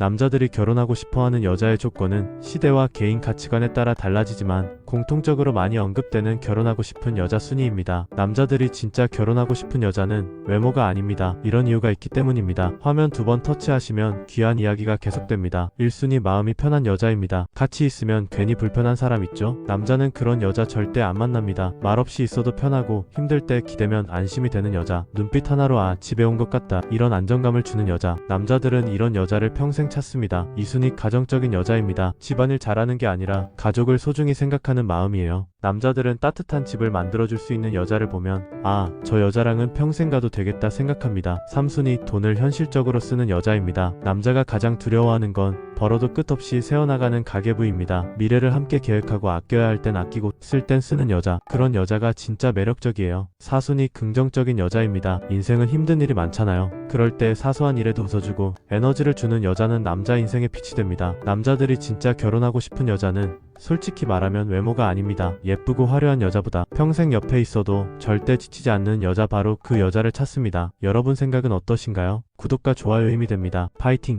남자들이 결혼하고 싶어하는 여자의 조건은 시대와 개인 가치관에 따라 달라지지만 공통적으로 많이 언급되는 결혼하고 싶은 여자 순위입니다. 남자들이 진짜 결혼하고 싶은 여자는 외모가 아닙니다. 이런 이유가 있기 때문입니다. 화면 두 번 터치하시면 귀한 이야기가 계속됩니다. 1순위 마음이 편한 여자입니다. 같이 있으면 괜히 불편한 사람 있죠? 남자는 그런 여자 절대 안 만납니다. 말없이 있어도 편하고 힘들 때 기대면 안심이 되는 여자. 눈빛 하나로 아 집에 온 것 같다. 이런 안정감을 주는 여자. 남자들은 이런 여자를 평생 찾습니다. 이순이 가정적인 여자입니다. 집안일 잘하는 게 아니라 가족을 소중히 생각하는 마음이에요. 남자들은 따뜻한 집을 만들어줄 수 있는 여자를 보면 아, 저 여자랑은 평생 가도 되겠다 생각합니다. 3순위 돈을 현실적으로 쓰는 여자입니다. 남자가 가장 두려워하는 건 벌어도 끝없이 새어나가는 가계부입니다. 미래를 함께 계획하고 아껴야 할 땐 아끼고 쓸 땐 쓰는 여자. 그런 여자가 진짜 매력적이에요. 4순위 긍정적인 여자입니다. 인생은 힘든 일이 많잖아요. 그럴 때 사소한 일에도 웃어주고 에너지를 주는 여자는 남자 인생의 빛이 됩니다. 남자들이 진짜 결혼하고 싶은 여자는 솔직히 말하면 외모가 아닙니다. 예쁘고 화려한 여자보다 평생 옆에 있어도 절대 지치지 않는 여자 바로 그 여자를 찾습니다. 여러분 생각은 어떠신가요? 구독과 좋아요 힘이 됩니다. 파이팅!